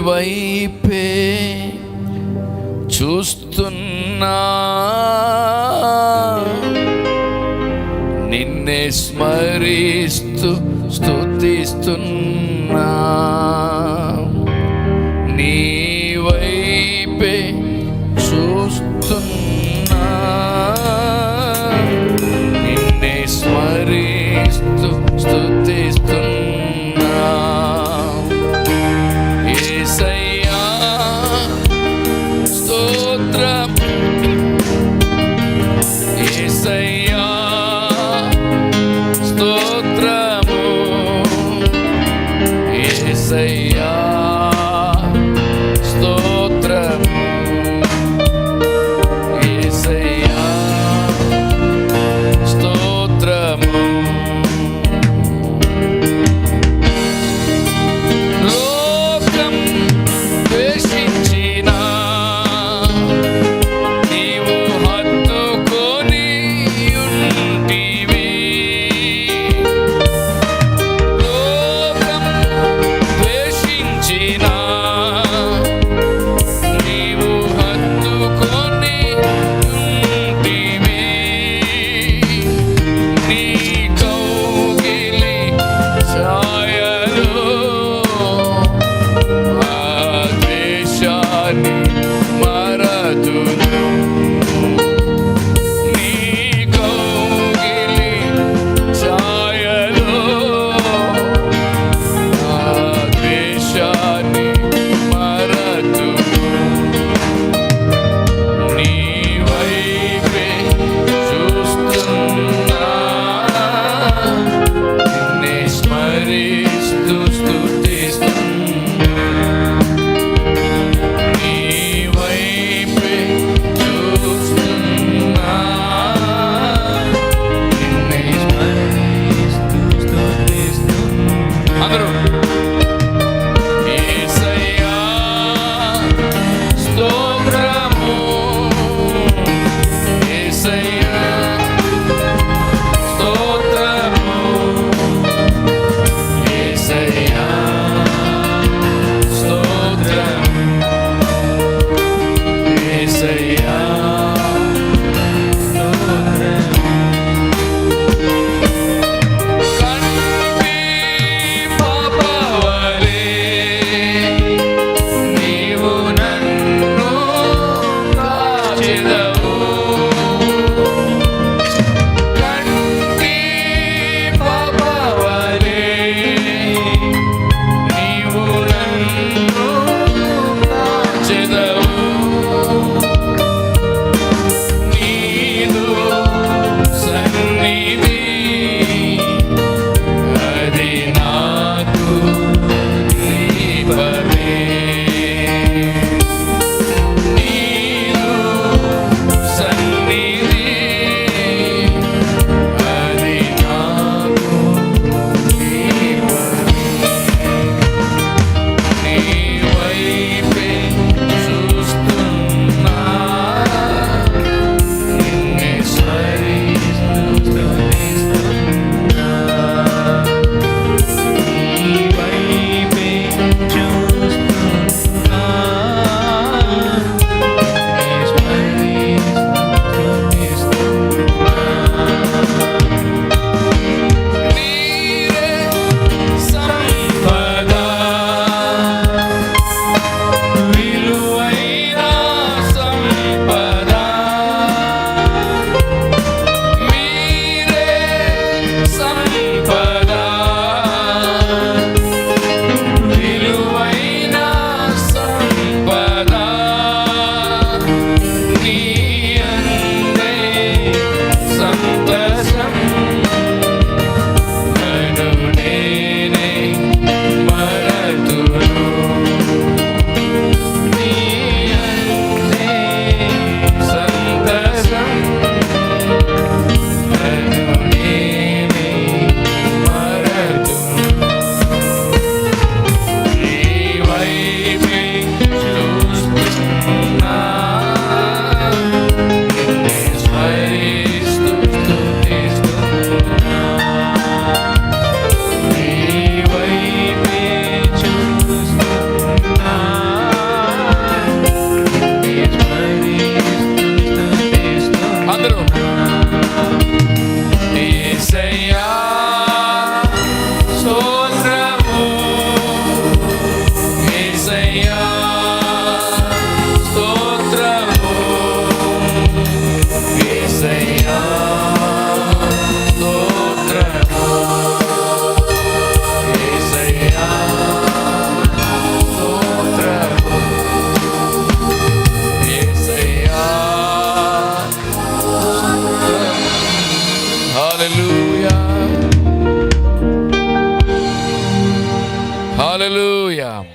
వైపే చూస్తున్నా. నిన్నే స్మరిస్తూ స్తుతిస్తున్నా. నీ వైపే చూస్తున్నా. Hallelujah.